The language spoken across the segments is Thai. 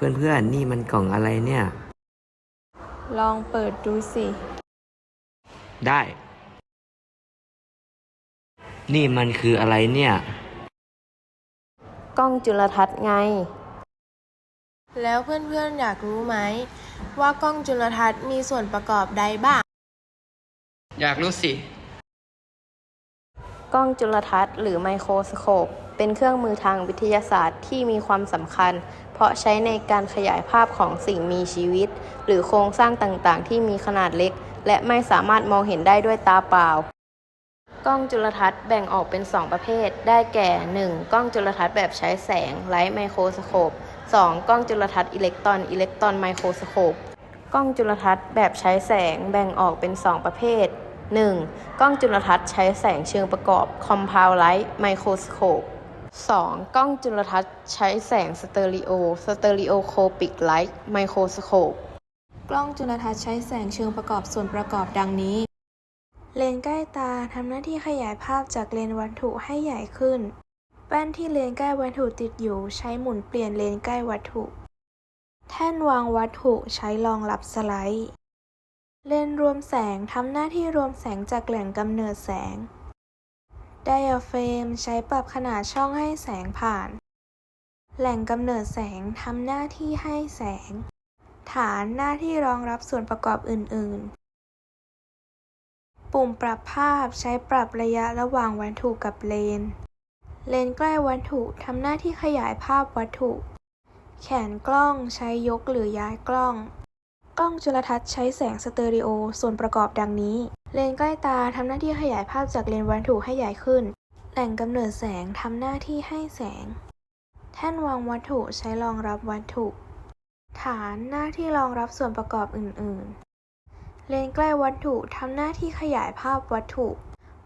เพื่อนๆนี่มันกล่องอะไรเนี่ย ลองเปิดดูสิ ได้ นี่มันคืออะไรเนี่ย กล้องจุลทรรศน์ไง แล้วเพื่อนๆอยากรู้ไหม ว่ากล้องจุลทรรศน์มีส่วนประกอบใดบ้าง อยากรู้สิ กล้องจุลทรรศน์หรือไมโครสโคปเป็นเครื่องมือทางวิทยาศาสตร์ที่มีความสำคัญ เพราะใช้ในการขยายภาพของสิ่งมีชีวิต หรือโครงสร้างต่างๆ ที่มีขนาดเล็ก และไม่สามารถมองเห็นได้ด้วยตาเปล่า กล้องจุลทรรศน์แบ่งออกเป็น 2 ประเภท ได้แก่ 1. กล้องจุลทรรศน์แบบใช้แสงไลท์ไมโครสโคป 2. กล้องจุลทรรศน์อิเล็กตรอนอิเล็กตรอนไมโครสโคปกล้องจุลทรรศน์แบบใช้แสงแบ่งออกเป็น 2 ประเภท 1. กล้องจุลทรรศน์ใช้แสงเชิงประกอบ Compound Light Microscope 2. กล้องจุลทรรศน์ใช้แสงสเตอริโอ Stereoscopic Light Microscope กล้องจุลทรรศน์ใช้แสงเชิงประกอบส่วนประกอบดังนี้ เลนส์ใกล้ตาทำหน้าที่ขยายภาพจากเลนส์วัตถุให้ใหญ่ขึ้น แป้นที่เลนส์ใกล้วัตถุติดอยู่ ใช้หมุนเปลี่ยนเลนส์ใกล้วัตถุ แท่นวางวัตถุใช้รองรับสไลด์ เลนส์รวมแสงทำหน้าที่รวมแสงจากแหล่งกำเนิดแสง ไดอะเฟรมใช้ปรับขนาดช่องให้แสงผ่าน แหล่งกำเนิดแสงทำหน้าที่ให้แสง ฐานหน้าที่รองรับส่วนประกอบอื่น ๆ ปุ่มปรับภาพใช้ปรับระยะระหว่างวัตถุกับเลน เลนใกล้วัตถุทำหน้าที่ขยายภาพวัตถุ แขนกล้องใช้ยกหรือย้ายกล้อง กล้องจุลทรรศน์ใช้แสงสเตอริโอส่วนประกอบดังนี้ เลนใกล้ตาทำหน้าที่ขยายภาพจากเลนวัตถุให้ใหญ่ขึ้น แหล่งกำเนิดแสงทำหน้าที่ให้แสง แท่นวางวัตถุใช้รองรับวัตถุ ฐานหน้าที่รองรับส่วนประกอบอื่น ๆ เลนใกล้วัตถุทำหน้าที่ขยายภาพวัตถุ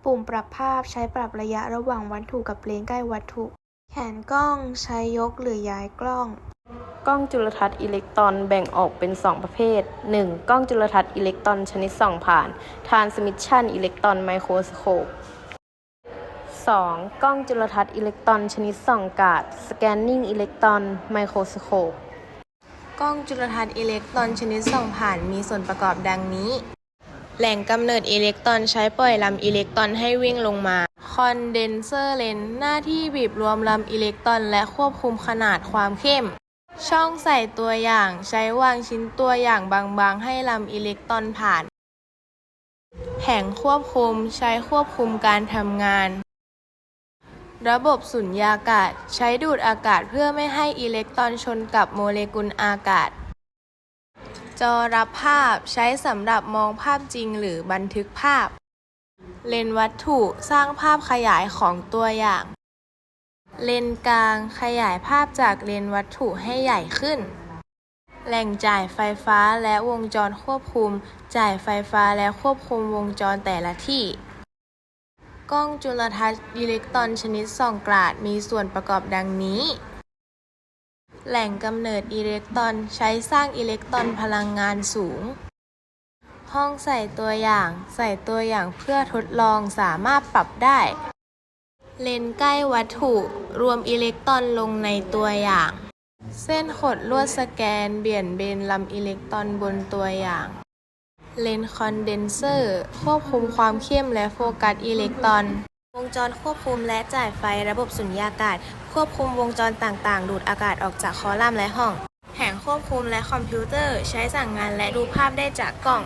ปุ่มปรับภาพใช้ปรับระยะระหว่างวัตถุกับเลนใกล้วัตถุ แขนกล้องใช้ยกหรือย้ายกล้อง กล้องจุลทรรศน์อิเล็กตรอนแบ่งออกเป็น 2 ประเภท 1. กล้องจุลทรรศน์อิเล็กตรอนชนิดส่องผ่าน Transmission Electron Microscope 2. กล้องจุลทรรศน์อิเล็กตรอนชนิดส่องกาด Scanning Electron Microscope กล้องจุลทรรศน์อิเล็กตรอนชนิดส่องผ่านมีส่วนประกอบดังนี้ แหล่งกำเนิดอิเล็กตรอนใช้ปล่อยลำอิเล็กตรอนให้วิ่งลงมาคอนเดนเซอร์เลนหน้าที่บีบรวมลำอิเล็กตรอนและควบคุมขนาดความเข้ม ช่องใส่ตัวอย่างใช้วางชิ้นตัวอย่างบางๆ ให้ลำอิเล็กตรอนผ่าน แผงควบคุมใช้ควบคุมการทำงาน ระบบสุญญากาศใช้ดูดอากาศเพื่อไม่ให้อิเล็กตรอนชนกับโมเลกุลอากาศ จอรับภาพใช้สำหรับมองภาพจริงหรือบันทึกภาพ เลนส์วัตถุสร้างภาพขยายของตัวอย่าง เลนกลางขยายภาพจากเลนวัตถุให้ใหญ่ขึ้น แหล่งจ่ายไฟฟ้าและวงจรควบคุม จ่ายไฟฟ้าและควบคุมวงจรแต่ละที่ กล้องจุลทรรศน์อิเล็กตรอนชนิดส่องกราดมีส่วนประกอบดังนี้ แหล่งกำเนิดอิเล็กตรอนใช้สร้างอิเล็กตรอนพลังงานสูงห้องใส่ตัวอย่าง ใส่ตัวอย่างเพื่อทดลองสามารถปรับได้ เลนใกล้วัตถุรวมอิเล็กตรอนลงในตัวอย่าง เส้นขดลวดสแกนเบี่ยนเบนลำอิเล็กตรอนบนตัวอย่าง เลนคอนเดนเซอร์ควบคุมความเข้มและโฟกัสอิเล็กตรอน วงจรควบคุมและจ่ายไฟระบบสุญญากาศ ควบคุมวงจรต่างๆ ดูดอากาศออกจากคอลัมน์และห้อง แผงควบคุมและคอมพิวเตอร์ใช้สั่งงานและดูภาพได้จากกล้อง